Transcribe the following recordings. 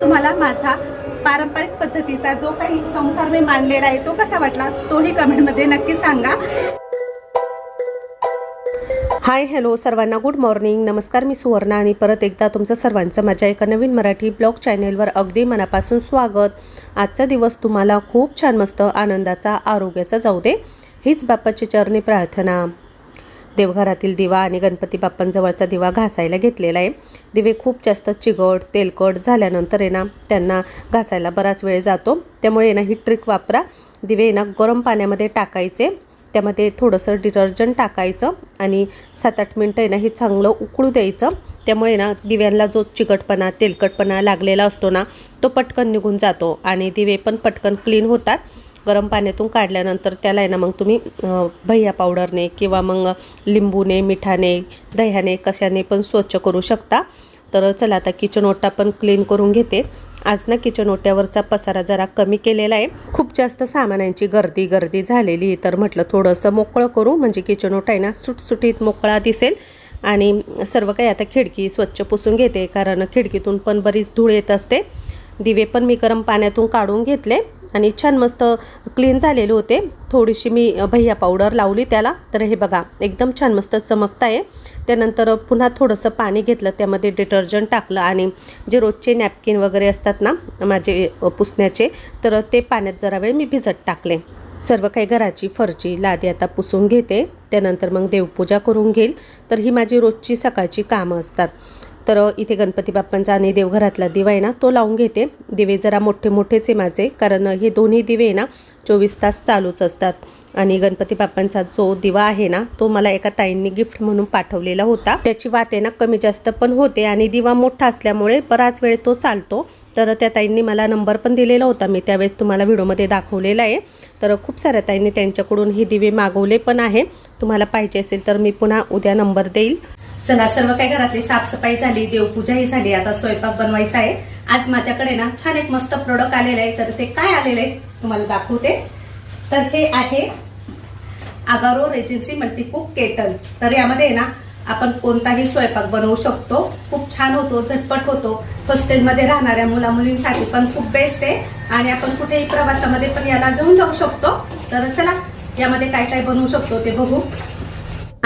तुम्हाला माझा पारंपरिक पद्धतीचा जो काही संसार मी मांडलेला आहे तो कसा वाटला तोही कमेंटमध्ये नक्की सांगा. हाय हॅलो सर्वांना गुड मॉर्निंग. नमस्कार मी सुवर्णा आणि परत एकदा तुमचं सर्वांचं माझ्या एका नवीन मराठी ब्लॉग चॅनेलवर अगदी मनापासून स्वागत. आजचा दिवस तुम्हाला खूप छान मस्त आनंदाचा आरोग्याचा जाऊ दे हीच बाप्पाची चरणी प्रार्थना. देवघरातील दिवा आणि गणपती बाप्पांजवळचा दिवा घासायला घेतलेला आहे. दिवे खूप जास्त चिकट तेलकट झाल्यानंतर आहे ना त्यांना घासायला बराच वेळ जातो. त्यामुळे ना ही ट्रिक वापरा. दिवे आहे ना गरम पाण्यामध्ये टाकायचे. त्यामध्ये थोडंसं डिटर्जंट टाकायचं आणि सात आठ मिनटं आहे ना हे चांगलं उकळू द्यायचं. त्यामुळे ना दिव्यांना जो चिकटपणा तेलकटपणा लागलेला असतो ना तो पटकन निघून जातो आणि दिवे पण पटकन क्लीन होतात. गरम पाण्यातून काढल्यानंतर त्याला आहे ना मग तुम्ही भैया पावडरने किंवा मग लिंबूने मिठाने दह्याने कशाने पण स्वच्छ करू शकता. तर चला आता किचन ओटा पण क्लीन करून घेते. आज ना किचन ओट्यावरचा पसारा जरा कमी केलेला आहे. खूप जास्त सामानांची गर्दी गर्दी झालेली तर म्हटलं थोडंसं मोकळं करू. म्हणजे किचन ओटा आहे ना सुटसुटीत मोकळा दिसेल. आणि सर्व काही आता खिडकी स्वच्छ पुसून घेते. कारण खिडकीतून पण बरीच धूळ येत असते. दिवे पण मी गरम पाण्यातून काढून घेतले. आणि छान मस्त क्लीन झालेले होते. थोडीशी मी भैया पावडर लावली त्याला. तर हे बघा एकदम छान मस्त चमकत आहे त्यानंतर पुन्हा थोडंसं पाणी घेतलं त्यामध्ये डिटर्जंट टाकलं आणि जे रोजचे नॅपकिन वगैरे असतात ना माझे पुसण्याचे तर ते पाण्यात जरा वेळ मी भिजत टाकले. सर्व काही घराची फरची लादी आता पुसून घेते. त्यानंतर मग देवपूजा करून घेईल. तर ही माझी रोजची सकाळची कामं असतात. तर इथे गणपती बाप्पांचा आणि देवघरातला दिवा आहे ना तो लावून घेते. दिवे जरा मोठे मोठेच आहे माझे कारण हे दोन्ही दिवे आहे ना चोवीस तास चालूच असतात. आणि गणपती बाप्पांचा जो दिवा आहे ना तो मला एका ताईंनी गिफ्ट म्हणून पाठवलेला होता. त्याची वात आहे ना कमी जास्त पण होते आणि दिवा मोठा असल्यामुळे बराच वेळ तो चालतो. तर त्या ताईंनी मला नंबर पण दिलेला होता. मी त्यावेळेस तुम्हाला व्हिडिओमध्ये दाखवलेला आहे. तर खूप साऱ्या ताईंनी त्यांच्याकडून हे दिवे मागवले पण आहे. तुम्हाला पाहिजे असेल तर मी पुन्हा उद्या नंबर देईल. चला सर्व काही घरातली साफसफाई झाली देवपूजाही झाली. आता स्वयंपाक बनवायचा आहे. आज माझ्याकडे ना छान एक मस्त प्रोडक्ट आलेलं आहे. तर ते काय आलेलं आहे तुम्हाला दाखवते. तर हे आहे आगारो रेजिन्सी मल्टीकुक केटल. तर यामध्ये ना आपण कोणताही स्वयंपाक बनवू शकतो. खूप छान होतो झटपट होतो. हॉस्टेलमध्ये राहणाऱ्या मुला मुलींसाठी पण खूप बेस्ट आहे. आणि आपण कुठेही प्रवासामध्ये पण याला घेऊन जाऊ शकतो. तर चला यामध्ये काय काय बनवू शकतो ते बघू.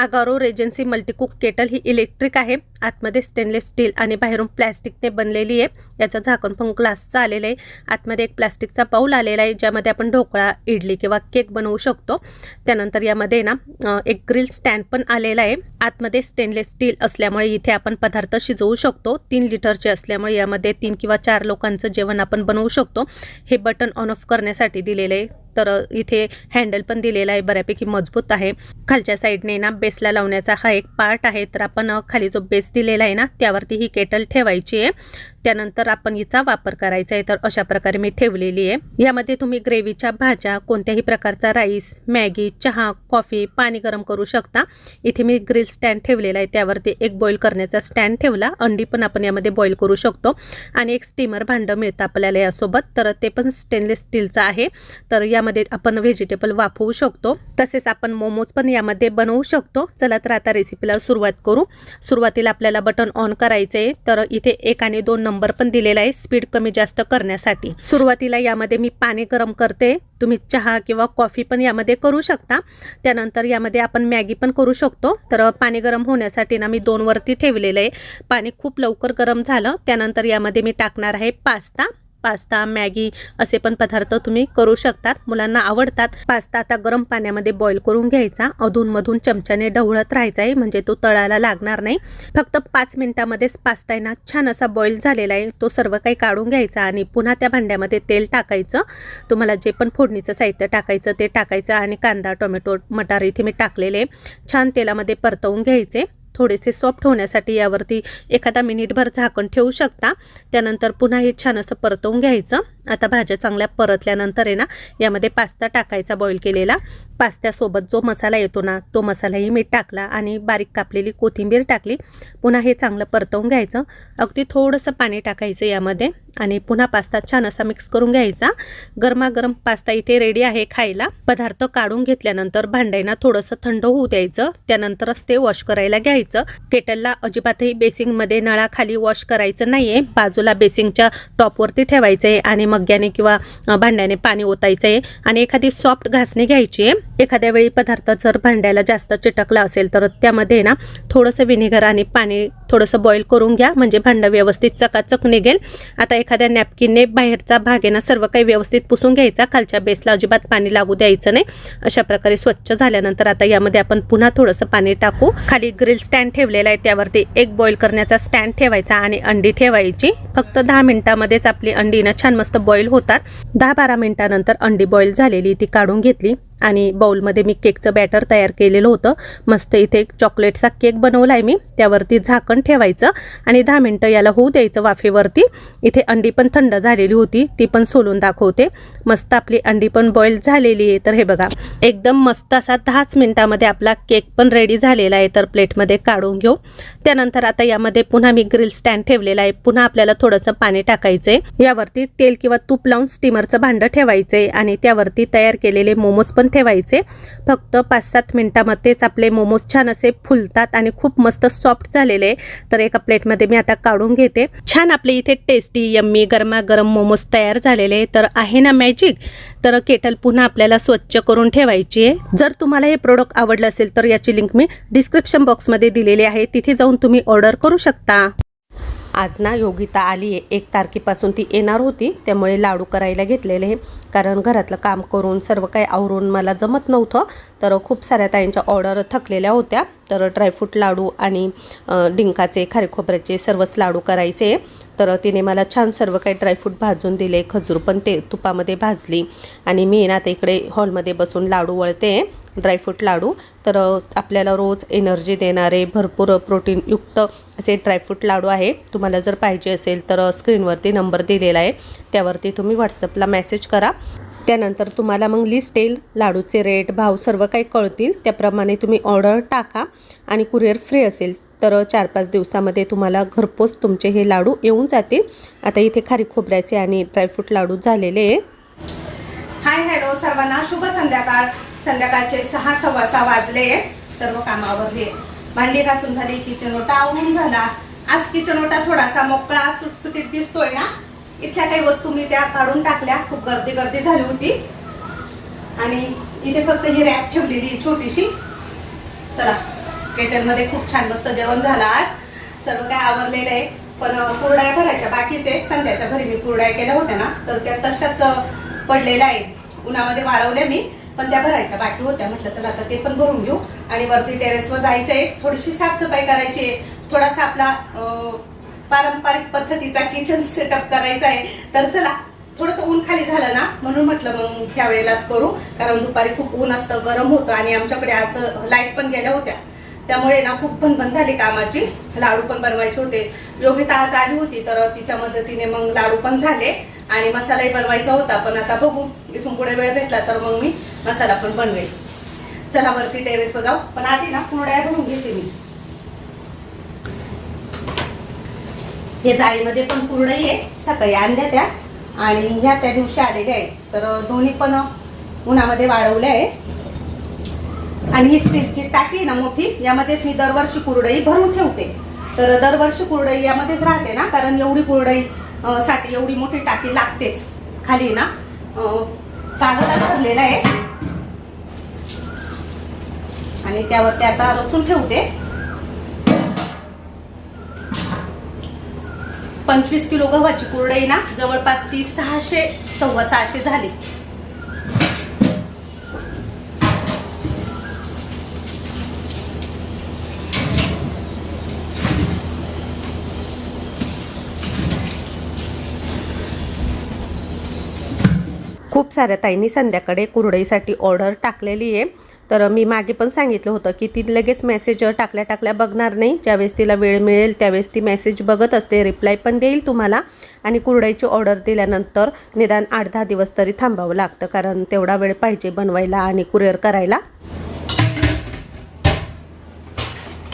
आगारो रेजन्सी मल्टीकुक केटल ही इलेक्ट्रिक आहे. आतमध्ये स्टेनलेस स्टील आणि बाहेरून प्लॅस्टिकने बनलेली आहे. याचं झाकण पण ग्लासचं आलेलं आहे. आतमध्ये एक प्लॅस्टिकचा पाऊल आलेला आहे ज्यामध्ये आपण ढोकळा इडली किंवा केक बनवू शकतो. त्यानंतर यामध्ये ना एक ग्रिल स्टँड पण आलेला आहे. आतमध्ये स्टेनलेस स्टील असल्यामुळे इथे आपण पदार्थ शिजवू शकतो. तीन लिटरचे असल्यामुळे यामध्ये तीन किंवा चार लोकांचं जेवण आपण बनवू शकतो. हे बटन ऑन ऑफ करण्यासाठी दिलेलं आहे. तर इथे हँडल पण दिलेला आहे. बऱ्यापैकी मजबूत आहे. खालच्या साईडने ना बेसला लावण्याचा हा एक पार्ट आहे. तर आपण खाली जो बेस दिलेला आहे ना त्यावरती ही केटल ठेवायची आहे. त्यानंतर आपण हिचा वापर करायचा आहे. तर अशा प्रकारे मी ठेवलेली आहे. यामध्ये तुम्ही ग्रेव्हीच्या भाज्या कोणत्याही प्रकारचा राईस मॅगी चहा कॉफी पाणी गरम करू शकता. इथे मी ग्रिल स्टँड ठेवलेला आहे. त्यावरती एक बॉईल करण्याचा स्टँड ठेवला. अंडी पण आपण यामध्ये बॉईल करू शकतो. आणि एक स्टीमर भांडं मिळतं आपल्याला यासोबत. तर ते पण स्टेनलेस स्टीलचं आहे. तर यामध्ये आपण व्हेजिटेबल वापरू शकतो. तसेच आपण मोमोज पण यामध्ये बनवू शकतो. चला तर आता रेसिपीला सुरुवात करू. सुरुवातीला आपल्याला बटन ऑन करायचं आहे तर इथे एक आणि दोन नंबर पण दिलेला आहे स्पीड कमी जास्त करण्यासाठी. सुरुवातीला यामध्ये मी पाणी गरम करते. तुम्ही चहा किंवा कॉफी पण यामध्ये करू शकता. त्यानंतर यामध्ये आपण मॅगी पण करू शकतो. तर पाणी गरम होण्यासाठी ना मी दोनवरती ठेवलेलं आहे. पाणी खूप लवकर गरम झालं. त्यानंतर यामध्ये मी टाकणार आहे पास्ता. पास्ता मॅगी असे पण पदार्थ तुम्ही करू शकतात. मुलांना आवडतात. पास्ता आता गरम पाण्यामध्ये बॉईल करून घ्यायचा. अधूनमधून चमच्याने ढवळत राहायचा आहे म्हणजे तो तळायला लागणार नाही. फक्त पाच मिनिटामध्येच पास्ता आहे ना छान असा बॉईल झालेला आहे. तो सर्व काही काढून घ्यायचा आणि पुन्हा त्या भांड्यामध्ये तेल टाकायचं. तुम्हाला जे पण फोडणीचं साहित्य टाकायचं ते टाकायचं आणि कांदा टोमॅटो मटार इथे मी टाकलेले छान तेलामध्ये परतवून घ्यायचे. थोडेसे सॉफ्ट होण्यासाठी यावरती एखादा मिनिटभर झाकण ठेवू शकता. त्यानंतर पुन्हा हे छान असं परतवून घ्यायचं. आता भाज्या चांगल्या परतल्यानंतर आहे ना यामध्ये पास्ता टाकायचा बॉईल केलेला. पास्त्यासोबत जो मसाला येतो ना तो मसालाही मी टाकला आणि बारीक कापलेली कोथिंबीर टाकली. पुन्हा हे चांगलं परतवून घ्यायचं. अगदी थोडंसं पाणी टाकायचं यामध्ये आणि पुन्हा पास्ता छान असा मिक्स करून घ्यायचा. गरमागरम पास्ता इथे रेडी आहे खायला. पदार्थ काढून घेतल्यानंतर भांड्यांना थोडंसं थंड होऊ द्यायचं. त्यानंतरच ते वॉश करायला घ्यायचं. केटलला अजिबातही बेसिंगमध्ये नळाखाली वॉश करायचं नाहीये. बाजूला बेसिंगच्या टॉपवरती ठेवायचं आहे आणि मग्याने किंवा भांड्याने पाणी ओतायचं आहे आणि एखादी सॉफ्ट घासणी घ्यायची आहे. एखाद्या वेळी पदार्थ जर भांड्याला जास्त चिटकला असेल तर त्यामध्ये ना थोडंसं विनेगर आणि पाणी थोडंसं बॉईल करून घ्या. म्हणजे भांडं व्यवस्थित चकाचक निघेल. आता एखाद्या नॅपकिनने बाहेरचा भाग आहे ना सर्व काही व्यवस्थित पुसून घ्यायचा. खालच्या बेसला अजिबात पाणी लागू द्यायचं नाही. अशा प्रकारे स्वच्छ झाल्यानंतर आता यामध्ये आपण पुन्हा थोडंसं पाणी टाकू. खाली ग्रिल स्टँड ठेवलेला आहे. त्यावरती एक बॉईल करण्याचा स्टँड ठेवायचा आणि अंडी ठेवायची. फक्त दहा मिनिटामध्येच आपली अंडी ना छान मस्त बॉईल होतात. दहा बारा मिनिटानंतर अंडी बॉईल झालेली ती काढून घेतली. आणि बाउलमध्ये मी केकचं बॅटर तयार केलेलं होतं. मस्त इथे एक चॉकलेटचा केक बनवला आहे मी. त्यावरती झाकण ठेवायचं आणि दहा मिनटं याला होऊ द्यायचं वाफेवरती. इथे अंडी पण थंड झालेली होती ती पण सोलून दाखवते. मस्त आपली अंडी पण बॉईल झालेली आहे. तर हे बघा एकदम मस्त असा दहाच मिनटामध्ये आपला केक पण रेडी झालेला आहे. तर प्लेटमध्ये काढून घेऊ. त्यानंतर आता यामध्ये पुन्हा मी ग्रिल स्टँड ठेवलेला आहे. पुन्हा आपल्याला थोडंसं पाणी टाकायचं आहे यावरती तेल किंवा तूप लावून स्टीमरचं भांडं ठेवायचं आहे आणि त्यावरती तयार केलेले मोमोज पण ठेवायचे. फक्त पाच सात मिनटामध्येच आपले मोमोज छान असे फुलतात आणि खूप मस्त सॉफ्ट झालेले आहे. तर एका प्लेटमध्ये मी आता काढून घेते. छान आपले इथे टेस्टी यम्मी गरमागरम मोमोज तयार झालेले तर आहे ना मॅजिक तर केटल पुन्हा आपल्याला स्वच्छ करून ठेवायची आहे. जर तुम्हाला हे प्रोडक्ट आवडलं असेल तर याची लिंक मी डिस्क्रिप्शन बॉक्समध्ये दिलेली आहे. तिथे जाऊन तुम्ही ऑर्डर करू शकता. आज ना योगिता आली आहे एक तारखेपासून ती येणार होती त्यामुळे लाडू करायला घेतलेले आहे कारण घरातलं काम करून सर्व काही आवरून मला जमत नव्हतं तर खूप साऱ्या ताईंच्या ऑर्डर थकलेल्या होत्या. तर ड्रायफ्रूट लाडू आणि डिंकाचे खारेखोबऱ्याचे सर्वच लाडू करायचे. तर तिने मला छान सर्व काही ड्रायफ्रूट भाजून दिले खजूर पण ते तुपामध्ये भाजली. आणि मी ना आता इकडे हॉलमध्ये बसून लाडू वळते. Dry fruit laddoo. तर आपल्याला रोज एनर्जी देणारे भरपूर प्रोटीनयुक्त असे ड्रायफ्रूट लाडू आहे. तुम्हाला जर पाहिजे असेल तर स्क्रीनवरती नंबर दिलेला आहे. त्यावरती तुम्ही व्हॉट्सअपला मेसेज करा. त्यानंतर तुम्हाला मग लिस्ट येईल. लाडूचे रेट भाव सर्व काही कळतील. त्याप्रमाणे तुम्ही ऑर्डर टाका आणि कुरिअर फ्री असेल तर चार पाच दिवसामध्ये तुम्हाला घरपोच तुमचे हे लाडू येऊन जातील. आता इथे खारी खोबऱ्याचे आणि ड्रायफ्रूट लाडू झालेले आहे. हाय हॅलो सर्वांना शुभ संध्याकाळ. संध्याकाळचे सहा सव्वा सहा वाजले. सर्व कामावरले भांडी घासून झाली किचन ओटा आवरून झाला. आज किचन ओटा थोडासा मोकळा सुटसुटीत दिसतोय ना? इथल्या काही वस्तू मी त्या काढून टाकल्या. खूप गर्दी गर्दी झाली होती. आणि इथे फक्त ही रॅक ठेवलेली छोटीशी. चला केटलमध्ये खूप छान मस्त जेवण झालं आज. सर्व काय आवरलेलं आहे. पण कुरडाय भरायच्या बाकीचे. संध्याच्या घरी मी कुरडाय केल्या होत्या ना. तर त्या तशाच पडलेल्या आहे. उन्हामध्ये वाळवल्या मी पण त्या भरायच्या बाकी होत्या. म्हटलं चला आता ते पण भरून घेऊ. आणि वरती टेरेसवर जायचं आहे थोडीशी साफसफाई करायची आहे. थोडासा आपला पारंपरिक पद्धतीचा किचन सेटअप करायचा आहे. तर चला थोडंसं ऊन खाली झालं ना म्हणून म्हटलं मग ह्या वेळेलाच करू. कारण दुपारी खूप ऊन असतं गरम होतं. आणि आमच्याकडे आज लाइट पण गेल्या होत्या. त्यामुळे ना खूप भनभन झाली कामाची. लाडू पण बनवायचे होते. योगिता आज आली होती तर तिच्या मदतीने मग लाडू पण झाले आणि मसालाही बनवायचा होता. पण आता बघू इथून पुढे वेळ भेटला तर मग मी मसाला पण बनवेल. चला वरती टेरेसवर जाऊ. पण आधी ना कुरड्या बनवून घेते मी. हे जाळीमध्ये पण कुरडई आहे. सकाळी आणल्या त्या. आणि ह्या त्या दिवशी आलेल्या आहेत. तर दोन्ही पण उन्हामध्ये वाढवल्या आहे आणि ही स्टीलची टाकी ना मोठी यामध्येच मी दरवर्षी कुरडई भरून ठेवते. तर दरवर्षी कुरडई यामध्येच राहते ना कारण एवढी कुरडई साठी एवढी मोठी टाकी लागतेच खाली ना. कागदात भरलेला आहे. आणि त्यावरती आता रचून ठेवते. पंचवीस किलो गव्हाची कुरडई ना जवळपास ती सहाशे सव्वा सहाशे झाली. खूप साऱ्या ताईंनी संध्याकाळी कुरडईसाठी ऑर्डर टाकलेली आहे. तर मी मागे पण सांगितलं होतं की ती लगेच मेसेज टाकल्या टाकल्या बघणार नाही. ज्यावेळेस तिला वेळ मिळेल त्यावेळेस ती मेसेज बघत असते रिप्लाय पण देईल तुम्हाला. आणि कुरडईची ऑर्डर दिल्यानंतर निदान आठ दहा दिवस तरी थांबावं लागतं कारण तेवढा वेळ पाहिजे बनवायला आणि कुरिअर करायला.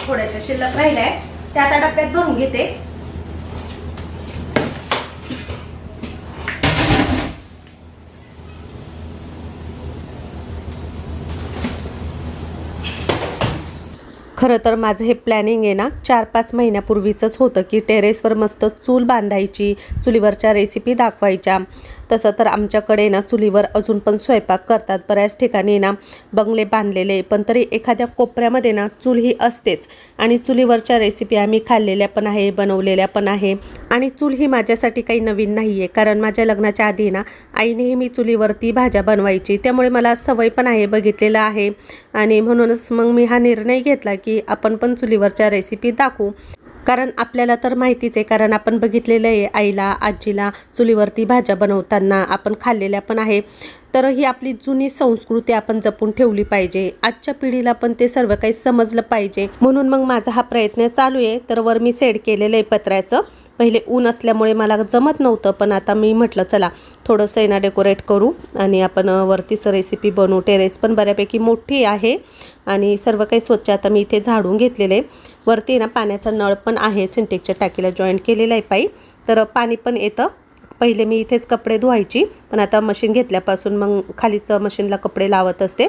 थोड्याशा शिल्लक राहिल्या आहे त्या आता डब्यात भरून घेते. खरं तर माझं हे प्लॅनिंग आहे ना चार पाच महिन्यापूर्वीचंच होतं की टेरेसवर मस्त चूल बांधायची चुलीवरच्या रेसिपी दाखवायच्या. तसं तर आमच्याकडे ना चुलीवर अजून पण स्वयंपाक करतात. बऱ्याच ठिकाणी ना बंगले बांधलेले पण तरी एखाद्या कोपऱ्यामध्ये ना चूल ही असतेच. आणि चुलीवरच्या रेसिपी आम्ही खाल्लेल्या पण आहे बनवलेल्या पण आहे. आणि चूल ही माझ्यासाठी काही नवीन नाही आहे कारण माझ्या लग्नाच्या आधी ना आई नेहमी चुलीवरती भाज्या बनवायची. त्यामुळे मला सवय पण आहे बघितलेलं आहे. आणि म्हणूनच मग मी हा निर्णय घेतला की आपण पण चुलीवरच्या रेसिपी दाखवू. कारण आपल्याला तर माहितीच आहे कारण आपण बघितलेलं आहे आईला आजीला चुलीवरती भाज्या बनवताना आपण खाल्लेल्या पण आहे. तर ही आपली जुनी संस्कृती आपण जपून ठेवली पाहिजे. आजच्या पिढीला पण ते सर्व काही समजलं पाहिजे. म्हणून मग माझा हा प्रयत्न चालू आहे. तर वर मी सेड केलेलं आहे पत्र्याचं. पहिले ऊन असल्यामुळे मला जमत नव्हतं पण आता मी म्हटलं चला थोडंसं येणं डेकोरेट करू. आणि आपण वरतीच रेसिपी बनवू. टेरेस पण बऱ्यापैकी मोठी आहे. आणि सर्व काही स्वच्छ. आता मी इथे झाडून घेतलेलं. आहे वरती आहे ना पाण्याचा नळ पण आहे सिंटेकच्या टाकीला जॉईंट केलेला आहे पाई. तर पाणी पण येतं. पहिले मी इथेच कपडे धुवायची पण आता मशीन घेतल्यापासून मग खालीचं मशीनला कपडे लावत असते.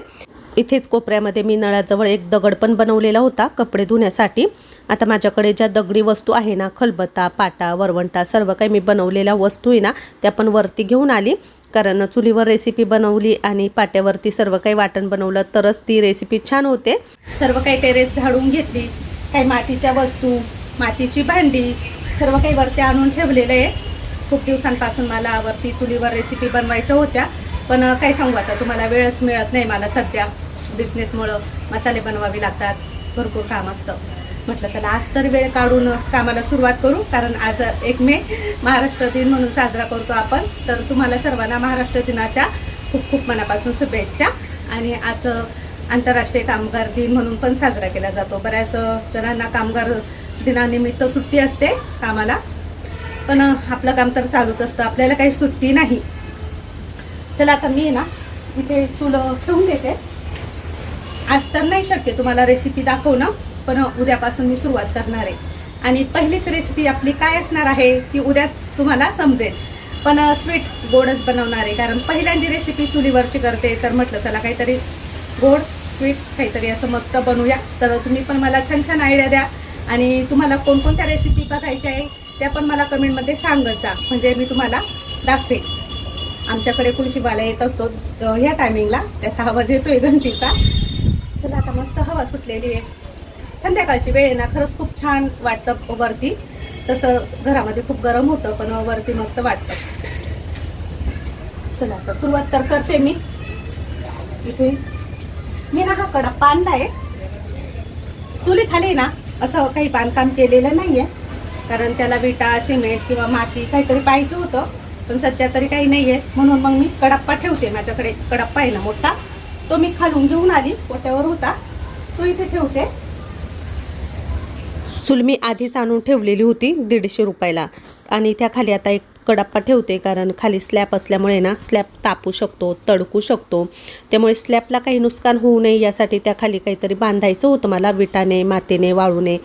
इथेच कोपऱ्यामध्ये मी नळाजवळ एक दगड पण बनवलेला होता कपडे धुण्यासाठी. आता माझ्याकडे ज्या दगडी वस्तू आहे ना खलबत्ता पाटा वरवंटा सर्व काही मी बनवलेल्या वस्तू आहे ना त्या पण वरती घेऊन आली. कारण चुलीवर रेसिपी बनवली आणि पाट्यावरती सर्व काही वाटण बनवलं तरच ती रेसिपी छान होते. सर्व काही टेरेस झाडून घेतली. काही मातीच्या वस्तू मातीची भांडी सर्व काही वरती आणून ठेवलेलं आहे. खूप दिवसांपासून मला वरती चुलीवर रेसिपी बनवायच्या होत्या पण काही काय सांगू आता तुम्हाला वेळच मिळत नाही मला सध्या. बिझनेसमुळं मसाले बनवावे लागतात भरपूर काम असतं. म्हटलं चला आज तर वेळ काढून कामाला सुरुवात करू कारण आज एक मे महाराष्ट्र दिन म्हणून साजरा करतो आपण. तर तुम्हाला सर्वांना महाराष्ट्र दिनाच्या खूप खूप मनापासून शुभेच्छा. आणि आज आंतरराष्ट्रीय कामगार दिन म्हणून पण साजरा केला जातो. बऱ्याच जणांना कामगार दिनानिमित्त सुट्टी असते कामाला. पण आपलं काम तर चालूच असतं आपल्याला काही सुट्टी नाही. चला आता मी ना इथे चूल ठेवून देते. आज तर नाही शक्य तुम्हाला रेसिपी दाखवणं. पण उद्यापासून मी सुरुवात करणार आहे. आणि पहिलीच रेसिपी आपली काय असणार आहे ती उद्याच तुम्हाला समजेल. पण स्वीट गोडच बनवणार आहे. कारण पहिल्यांदी रेसिपी चुलीवरची करते तर म्हटलं चला काहीतरी गोड स्वीट काहीतरी असं मस्त बनवूया. तर तुम्ही पण मला छान छान आयडिया द्या. आणि तुम्हाला कोणकोणत्या रेसिपी बघायच्या आहे त्या पण मला कमेंटमध्ये सांगत जा. म्हणजे मी तुम्हाला दाखवेन. आमच्याकडे कुल्फीवाला येत असतो ह्या टायमिंगला त्याचा आवाज येतोय घंटीचा. चला आता मस्त हवा सुटलेली आहे. संध्याकाळची वेळ आहे ना खरंच खूप छान वाटतं वरती. तसं घरामध्ये खूप गरम होतं पण वरती मस्त वाटतं. चला आता सुरुवात तर करते मी. इथे मी ना हा कडप्पा आहे. चुली खाली ना असं काही बांधकाम केलेलं नाही आहे कारण त्याला विटा सिमेंट किंवा माती काहीतरी पाहिजे होतं पण सध्या तरी काही नाही आहे म्हणून मग मी कडप्पा ठेवते. माझ्याकडे कडप्पा आहे ना मोठा तो मी खालून घेऊन आली पोट्यावर होता तो इथे ठेवते. चूल मी आधीच आणून ठेवलेली होती दीडशे रुपयाला. आणि त्याखाली आता एक कडाप्पा ठेवते कारण खाली स्लॅब असल्यामुळे ना स्लॅब तापू शकतो तडकू शकतो. त्यामुळे स्लॅबला काही नुकसान होऊ नये यासाठी त्याखाली काहीतरी बांधायचं होतं मला विटाने मातीने वाळूने.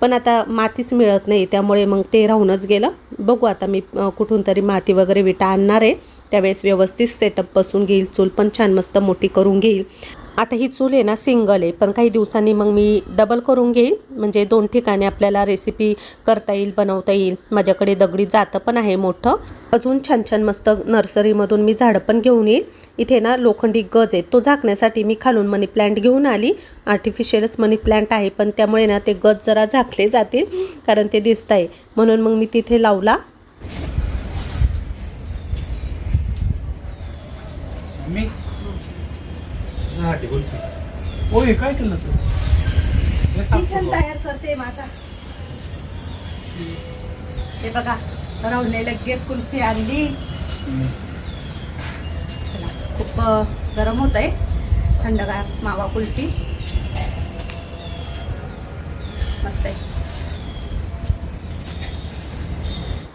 पण आता मातीच मिळत नाही त्यामुळे मग ते राहूनच गेलं. बघू आता मी कुठून तरी माती वगैरे विटा आणणार आहे. त्यावेळेस व्यवस्थित सेटअप बसून घेईल चूल पण छान मस्त मोठी करून घेईल. आता ही चूल आहे ना सिंगल आहे. पण काही दिवसांनी मग मी डबल करून घेईल. म्हणजे दोन ठिकाणी आपल्याला रेसिपी करता येईल बनवता येईल. माझ्याकडे दगडी जातं पण आहे मोठं. अजून छान छान मस्त नर्सरीमधून मी झाडं पण घेऊन येईल. इथे ना लोखंडी गज आहे. तो झाकण्यासाठी मी खालून मनी प्लांट घेऊन आली. आर्टिफिशियलच मनी प्लांट आहे पण त्यामुळे ना ते गज जरा झाकले जातील कारण ते दिसत आहे म्हणून मग मी तिथे लावला. मी ते बोलतो ओय काय केलं तू? हे किचन. तयार करते माझा. हे बघा राहुलने लगेच कुल्फी आणली. चला, खूप अ, गरम होत आहे थंडगार मावा कुल्फी. मस्त आहे.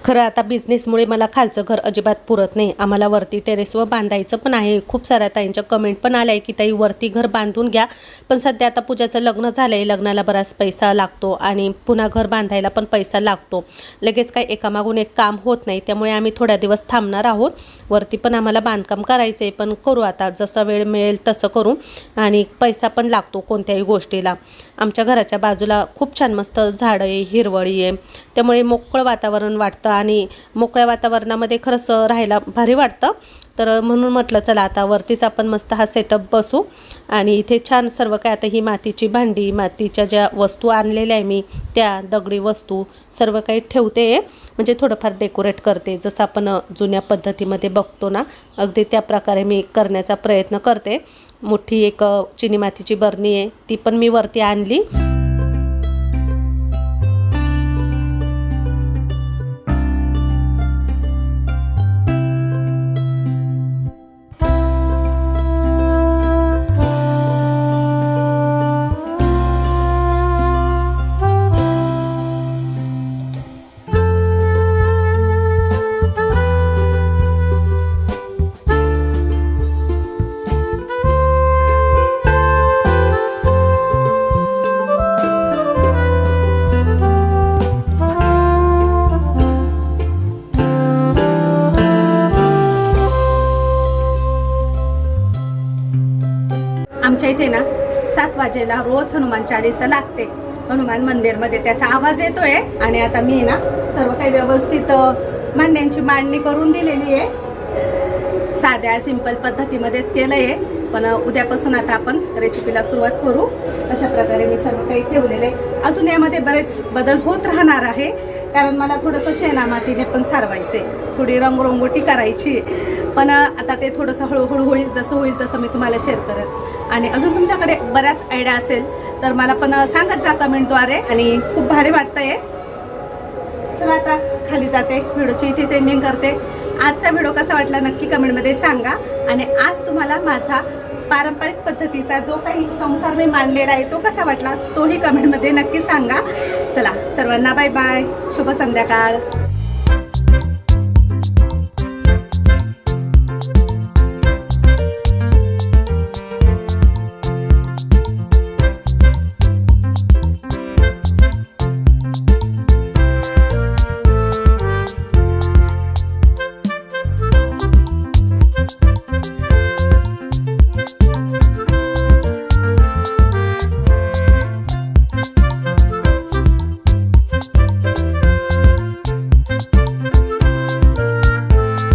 खरं आता बिझनेसमुळे मला खालचं घर अजिबात पुरत नाही. आम्हाला वरती टेरेसवर बांधायचं पण आहे. खूप साऱ्या ताईंच्या कमेंट पण आल्या आहे की ताई वरती घर बांधून घ्या. पण सध्या आता पूजाचं लग्न झालं आहे लग्नाला बराच पैसा लागतो आणि पुन्हा घर बांधायला पण पैसा लागतो. लगेच काही एकामागून एक काम होत नाही. त्यामुळे आम्ही थोड्या दिवस थांबणार आहोत. वरती पण आम्हाला बांधकाम करायचं आहे पण करू आता. जसा वेळ मिळेल तसं करू. आणि पैसा पण लागतो कोणत्याही गोष्टीला. आमच्या घराच्या बाजूला खूप छान मस्त झाडं आहे हिरवळी आहे. त्यामुळे मोकळं वातावरण वाटतं आणि मोकळ्या वातावरणामध्ये खरंच राहायला भारी वाटतं. तर म्हणून म्हटलं चला आता वरतीच आपण मस्त हा सेटअप बसू. आणि इथे छान सर्व काय आता ही मातीची भांडी मातीच्या ज्या वस्तू आणलेल्या आहे मी त्या दगडी वस्तू सर्व काही ठेवते. म्हणजे थोडंफार डेकोरेट करते. जसं आपण जुन्या पद्धतीमध्ये बघतो ना अगदी त्या प्रकारे मी करण्याचा प्रयत्न करते. मोठी एक चिनी मातीची बरणी आहे ती पण मी वरती आणली. सात वाजेला रोज हनुमान चाळीसा लागते. हनुमान मंदिरमध्ये त्याचा आवाज येतोय आणि आता मी ना सर्व काही व्यवस्थित मांड्यांची मांडणी करून दिलेली आहे. साध्या सिंपल पद्धतीमध्येच केलं आहे पण उद्यापासून आता आपण रेसिपीला सुरुवात करू. अशा प्रकारे मी सर्व काही ठेवलेलं आहे अजून यामध्ये बरेच बदल होत राहणार आहे. कारण मला थोडंसं शेणामातीने पण सारवायचे थोडी रंगरंगोटी करायची. पण आता ते थोडंसं हळूहळू होईल जसं होईल तसं मी तुम्हाला शेअर करत. आणि अजून तुमच्याकडे बऱ्याच आयडिया असेल तर मला पण सांगत जा कमेंटद्वारे आणि खूप भारी वाटतंय. चला आता खाली जाते व्हिडिओची इथेच एंडिंग करते. आजचा व्हिडिओ कसा वाटला नक्की कमेंटमध्ये सांगा. आणि आज तुम्हाला माझा पारंपरिक पद्धतीचा जो काही संसार मी मांडलेला आहे तो कसा वाटला तोही कमेंटमध्ये नक्की सांगा. चला सर्वांना बाय बाय शुभ संध्याकाळ.